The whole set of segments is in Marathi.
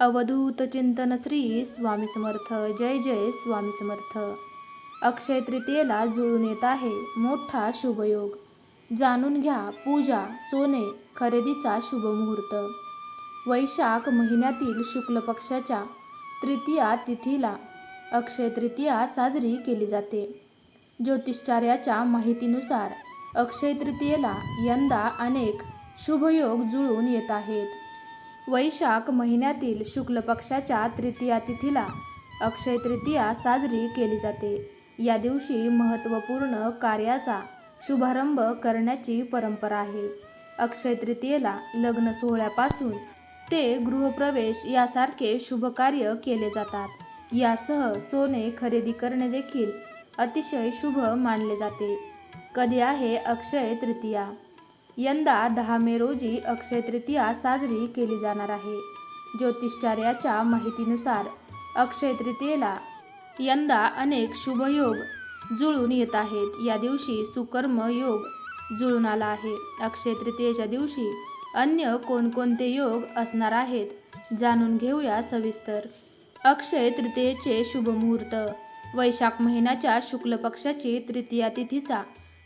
अवधूत चिंतन श्री स्वामी समर्थ. जय जय स्वामी समर्थ. अक्षय तृतीयेला जुळून येत आहे मोठा शुभयोग. जाणून घ्या पूजा सोने खरेदीचा शुभ मुहूर्त. वैशाख महिन्यातील शुक्ल पक्षाच्या तृतीया तिथीला अक्षय तृतीया साजरी केली जाते. ज्योतिषचार्याच्या माहितीनुसार अक्षय तृतीयेला यंदा अनेक शुभयोग जुळून येत आहेत. वैशाख महिन्यातील शुक्ल पक्षाच्या तृतीया तिथीला अक्षय तृतीया साजरी केली जाते. या दिवशी महत्त्वपूर्ण कार्याचा शुभारंभ करण्याची परंपरा आहे. अक्षय तृतीयेला लग्न सोहळ्यापासून ते गृहप्रवेश यासारखे शुभ कार्य केले जातात. यासह सोने खरेदी करणे देखील अतिशय शुभ मानले जाते. कधी आहे अक्षय तृतीया? यंदा दहा मे रोजी अक्षय तृतीया साजरी केली जाणार आहे. ज्योतिषचार्याच्या माहितीनुसार अक्षय तृतीयेला यंदा अनेक शुभयोग जुळून येत आहेत. या दिवशी सुकर्म योग जुळून आला आहे. अक्षय तृतीयेच्या दिवशी अन्य कोणकोणते योग असणार आहेत जाणून घेऊया सविस्तर. अक्षय तृतीयेचे शुभ मुहूर्त. वैशाख महिन्याच्या शुक्ल पक्षाची तृतीया तिथीचा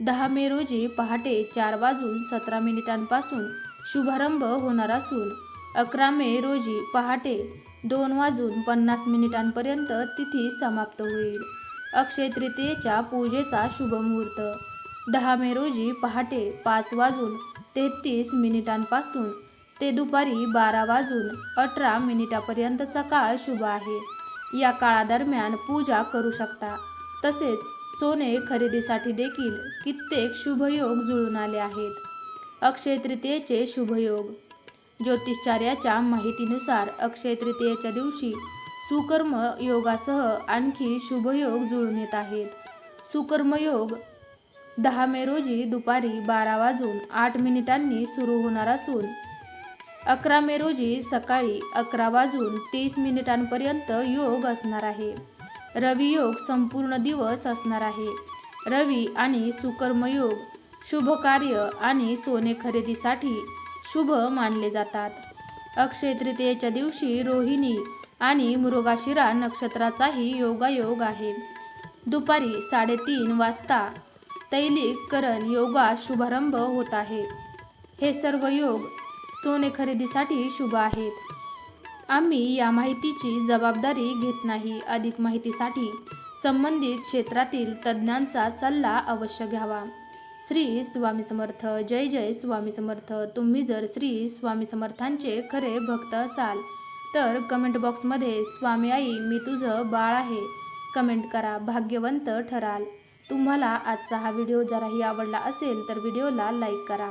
दहा मे रोजी पहाटे चार वाजून सतरा मिनिटांपासून शुभारंभ होणार असून अकरा मे रोजी पहाटे दोन वाजून पन्नास मिनिटांपर्यंत तिथी समाप्त होईल. अक्षय तृतीयेच्या पूजेचा शुभ मुहूर्त. दहा मे रोजी पहाटे पाच वाजून तेहतीस मिनिटांपासून ते दुपारी बारा वाजून अठरा मिनिटापर्यंतचा काळ शुभ आहे. या काळादरम्यान पूजा करू शकता. तसेच सोने खरेदीसाठी देखील कित्येक शुभयोग जुळून आले आहेत. अक्षय तृतीयेचे शुभयोग. ज्योतिषचार्याच्या माहितीनुसार अक्षय तृतीयेच्या दिवशी सुकर्म योगासह आणखी शुभयोग जुळून येत आहेत. सुकर्मयोग दहा मे रोजी दुपारी बारा वाजून आठ मिनिटांनी सुरू होणार असून अकरा मे रोजी सकाळी अकरा वाजून तीस मिनिटांपर्यंत योग असणार आहे. रवियोग संपूर्ण दिवस असणार आहे. रवी आणि सुकर्मयोग शुभ कार्य आणि सोने खरेदीसाठी शुभ मानले जातात. अक्षय तृतीयेच्या दिवशी रोहिणी आणि मृगाशिरा नक्षत्राचाही योगायोग आहे. दुपारी साडेतीन वाजता तैलिककरण योगा शुभारंभ होत आहे. हे सर्व योग सोने खरेदीसाठी शुभ आहेत. आम्ही या माहितीची जबाबदारी घेत नाही. अधिक माहितीसाठी संबंधित क्षेत्रातील तज्ज्ञांचा सल्ला अवश्य घ्यावा. श्री स्वामी समर्थ. जय जय स्वामी समर्थ. तुम्ही जर श्री स्वामी समर्थांचे खरे भक्त असाल तर कमेंट बॉक्समध्ये स्वामी आई मी तुझं बाळ आहे. कमेंट करा भाग्यवंत ठराल. तुम्हाला आजचा हा व्हिडिओ जराही आवडला असेल तर व्हिडिओला लाईक करा.